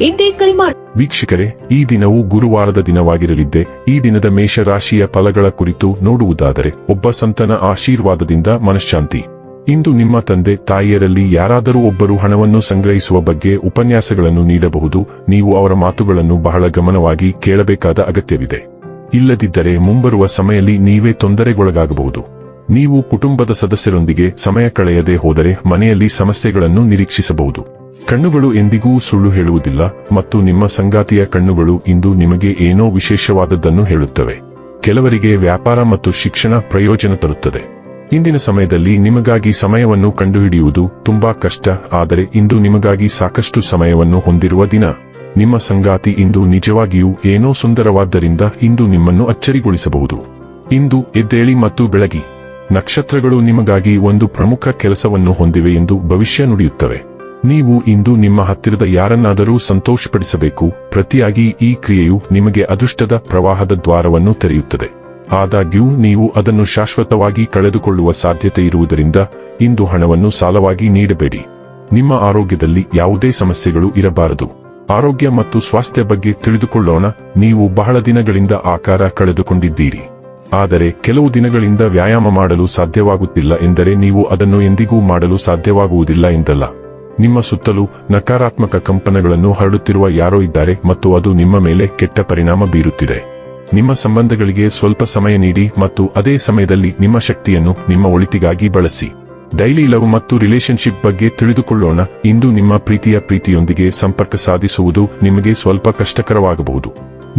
ಇಂದೇ ಕರೆ ಮಾಡಿ. ವೀಕ್ಷಕರೇ, ಈ ದಿನವು ಗುರುವಾರದ ದಿನವಾಗಿರಲಿದ್ದೆ, ಈ ದಿನದ ಮೇಷರಾಶಿಯ ಫಲಗಳ ಕುರಿತು ನೋಡುವುದಾದರೆ, ಒಬ್ಬ ಸಂತನ ಆಶೀರ್ವಾದದಿಂದ ಮನಃಶಾಂತಿ. ಇಂದು ನಿಮ್ಮ ತಂದೆ, ತಾಯಿಯರಲ್ಲಿ ಯಾರಾದರೂ ಒಬ್ಬರು ಹಣವನ್ನು ಸಂಗ್ರಹಿಸುವ ಬಗ್ಗೆ ಉಪನ್ಯಾಸಗಳನ್ನು ನೀಡಬಹುದು, ನೀವು ಅವರ ಮಾತುಗಳನ್ನು ಬಹಳ ಗಮನವಾಗಿ ಕೇಳಬೇಕಾದ ಅಗತ್ಯವಿದೆ. ಇಲ್ಲದಿದ್ದರೆ ಮುಂಬರುವ ಸಮಯದಲ್ಲಿ ನೀವೇ ತೊಂದರೆಗೊಳಗಾಗಬಹುದು. ನೀವು ಕುಟುಂಬದ ಸದಸ್ಯರೊಂದಿಗೆ ಸಮಯ ಕಳೆಯದೆ ಹೋದರೆ ಮನೆಯಲ್ಲಿ ಸಮಸ್ಯೆಗಳನ್ನು ನಿರೀಕ್ಷಿಸಬಹುದು. ಕಣ್ಣುಗಳು ಎಂದಿಗೂ ಸುಳ್ಳು ಹೇಳುವುದಿಲ್ಲ ಮತ್ತು ನಿಮ್ಮ ಸಂಗಾತಿಯ ಕಣ್ಣುಗಳು ಇಂದು ನಿಮಗೆ ಏನೋ ವಿಶೇಷವಾದದ್ದನ್ನು ಹೇಳುತ್ತವೆ. ಕೆಲವರಿಗೆ ವ್ಯಾಪಾರ ಮತ್ತು ಶಿಕ್ಷಣ ಪ್ರಯೋಜನ ತರುತ್ತದೆ. ಇಂದಿನ ಸಮಯದಲ್ಲಿ ನಿಮಗಾಗಿ ಸಮಯವನ್ನು ಕಂಡುಹಿಡಿಯುವುದು ತುಂಬಾ ಕಷ್ಟ, ಆದರೆ ಇಂದು ನಿಮಗಾಗಿ ಸಾಕಷ್ಟು ಸಮಯವನ್ನು ಹೊಂದಿರುವ ದಿನ. ನಿಮ್ಮ ಸಂಗಾತಿ ಇಂದು ನಿಜವಾಗಿಯೂ ಏನೋ ಸುಂದರವಾದ್ದರಿಂದ ಇಂದು ನಿಮ್ಮನ್ನು ಅಚ್ಚರಿಗೊಳಿಸಬಹುದು. ಇಂದು ಎದ್ದೇಳಿ ಮತ್ತು ಬೆಳಗಿ. ನಕ್ಷತ್ರಗಳು ನಿಮಗಾಗಿ ಒಂದು ಪ್ರಮುಖ ಕೆಲಸವನ್ನು ಹೊಂದಿವೆ ಎಂದು ಭವಿಷ್ಯ ನುಡಿಯುತ್ತವೆ. ನೀವು ಇಂದು ನಿಮ್ಮ ಹತ್ತಿರದ ಯಾರನ್ನಾದರೂ ಸಂತೋಷಪಡಿಸಬೇಕು. ಪ್ರತಿಯಾಗಿ ಈ ಕ್ರಿಯೆಯು ನಿಮಗೆ ಅದೃಷ್ಟದ ಪ್ರವಾಹದ ದ್ವಾರವನ್ನು ತೆರೆಯುತ್ತದೆ. ಆದಾಗ್ಯೂ, ನೀವು ಅದನ್ನು ಶಾಶ್ವತವಾಗಿ ಕಳೆದುಕೊಳ್ಳುವ ಸಾಧ್ಯತೆ ಇರುವುದರಿಂದ ಇಂದು ಹಣವನ್ನು ಸಾಲವಾಗಿ ನೀಡಬೇಡಿ. ನಿಮ್ಮ ಆರೋಗ್ಯದಲ್ಲಿ ಯಾವುದೇ ಸಮಸ್ಯೆಗಳು ಇರಬಾರದು. ಆರೋಗ್ಯ ಮತ್ತು ಸ್ವಾಸ್ಥ್ಯ ಬಗ್ಗೆ ತಿಳಿದುಕೊಳ್ಳೋಣ. ನೀವು ಬಹಳ ದಿನಗಳಿಂದ ಆಕಾರ ಕಳೆದುಕೊಂಡಿದ್ದೀರಿ. ಆದರೆ, ಕೆಲವು ದಿನಗಳಿಂದ ವ್ಯಾಯಾಮ ಮಾಡಲು ಸಾಧ್ಯವಾಗುತ್ತಿಲ್ಲ ಎಂದರೆ ನೀವು ಅದನ್ನು ಎಂದಿಗೂ ಮಾಡಲು ಸಾಧ್ಯವಾಗುವುದಿಲ್ಲ ಎಂದಲ್ಲ. ನಿಮ್ಮ ಸುತ್ತಲೂ ನಕಾರಾತ್ಮಕ ಕಂಪನಗಳನ್ನು ಹರಡುತ್ತಿರುವ ಯಾರೋ ಇದ್ದಾರೆ ಮತ್ತು ಅದು ನಿಮ್ಮ ಮೇಲೆ ಕೆಟ್ಟ ಪರಿಣಾಮ ಬೀರುತ್ತಿದೆ. ನಿಮ್ಮ ಸಂಬಂಧಗಳಿಗೆ ಸ್ವಲ್ಪ ಸಮಯ ನೀಡಿ ಮತ್ತು ಅದೇ ಸಮಯದಲ್ಲಿ ನಿಮ್ಮ ಶಕ್ತಿಯನ್ನು ನಿಮ್ಮ ಒಳಿತಿಗಾಗಿ ಬಳಸಿ. ಡೈಲಿ ಲವ್ ಮತ್ತು ರಿಲೇಶನ್ಶಿಪ್ ಬಗ್ಗೆ ತಿಳಿದುಕೊಳ್ಳೋಣ. ಇಂದು ನಿಮ್ಮ ಪ್ರೀತಿಯ ಪ್ರೀತಿಯೊಂದಿಗೆ ಸಂಪರ್ಕ ಸಾಧಿಸುವುದು ನಿಮಗೆ ಸ್ವಲ್ಪ ಕಷ್ಟಕರವಾಗಬಹುದು.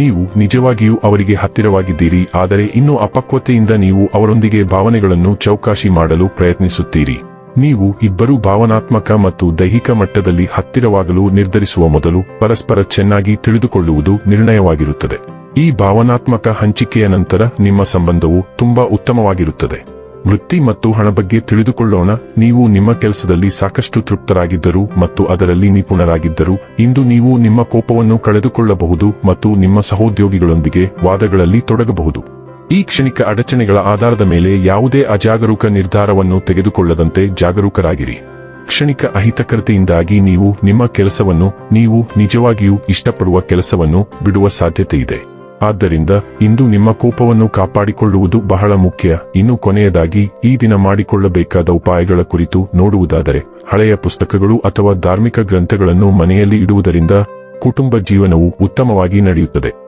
ನೀವು ನಿಜವಾಗಿಯೂ ಅವರಿಗೆ ಹತ್ತಿರವಾಗಿದ್ದೀರಿ, ಆದರೆ ಇನ್ನೂ ಅಪಕ್ವತೆಯಿಂದ ನೀವು ಅವರೊಂದಿಗೆ ಭಾವನೆಗಳನ್ನು ಚೌಕಾಶಿ ಮಾಡಲು ಪ್ರಯತ್ನಿಸುತ್ತೀರಿ. ನೀವು ಇಬ್ಬರು ಭಾವನಾತ್ಮಕ ಮತ್ತು ದೈಹಿಕ ಮಟ್ಟದಲ್ಲಿ ಹತ್ತಿರವಾಗಲು ನಿರ್ಧರಿಸುವ ಮೊದಲು ಪರಸ್ಪರ ಚೆನ್ನಾಗಿ ತಿಳಿದುಕೊಳ್ಳುವುದು ನಿರ್ಣಯವಾಗಿರುತ್ತದೆ. ಈ ಭಾವನಾತ್ಮಕ ಹಂಚಿಕೆಯ ನಂತರ ನಿಮ್ಮ ಸಂಬಂಧವು ತುಂಬಾ ಉತ್ತಮವಾಗಿರುತ್ತದೆ. ವೃತ್ತಿ ಮತ್ತು ಹಣ ಬಗ್ಗೆ ತಿಳಿದುಕೊಳ್ಳೋಣ. ನೀವು ನಿಮ್ಮ ಕೆಲಸದಲ್ಲಿ ಸಾಕಷ್ಟು ತೃಪ್ತರಾಗಿದ್ದರು ಮತ್ತು ಅದರಲ್ಲಿ ನಿಪುಣರಾಗಿದ್ದರು ಇಂದು ನೀವು ನಿಮ್ಮ ಕೋಪವನ್ನು ಕಳೆದುಕೊಳ್ಳಬಹುದು ಮತ್ತು ನಿಮ್ಮ ಸಹೋದ್ಯೋಗಿಗಳೊಂದಿಗೆ ವಾದಗಳಲ್ಲಿ ತೊಡಗಬಹುದು. ಈ ಕ್ಷಣಿಕ ಅಡಚಣೆಗಳ ಆಧಾರದ ಮೇಲೆ ಯಾವುದೇ ಅಜಾಗರೂಕ ನಿರ್ಧಾರವನ್ನು ತೆಗೆದುಕೊಳ್ಳದಂತೆ ಜಾಗರೂಕರಾಗಿರಿ. ಕ್ಷಣಿಕ ಅಹಿತಕರತೆಯಿಂದಾಗಿ ನೀವು ನಿಮ್ಮ ಕೆಲಸವನ್ನು, ನೀವು ನಿಜವಾಗಿಯೂ ಇಷ್ಟಪಡುವ ಕೆಲಸವನ್ನು ಬಿಡುವ ಸಾಧ್ಯತೆ ಇದೆ ಆದ್ದರಿಂದ ಇಂದು ನಿಮ್ಮ ಕೋಪವನ್ನು ಕಾಪಾಡಿಕೊಳ್ಳುವುದು ಬಹಳ ಮುಖ್ಯ. ಇನ್ನು ಕೊನೆಯದಾಗಿ, ಈ ದಿನ ಮಾಡಿಕೊಳ್ಳಬೇಕಾದ ಉಪಾಯಗಳ ಕುರಿತು ನೋಡುವುದಾದರೆ, ಹಳೆಯ ಪುಸ್ತಕಗಳು ಅಥವಾ ಧಾರ್ಮಿಕ ಗ್ರಂಥಗಳನ್ನು ಮನೆಯಲ್ಲಿ ಇಡುವುದರಿಂದ ಕುಟುಂಬ ಜೀವನವು ಉತ್ತಮವಾಗಿ ನಡೆಯುತ್ತದೆ.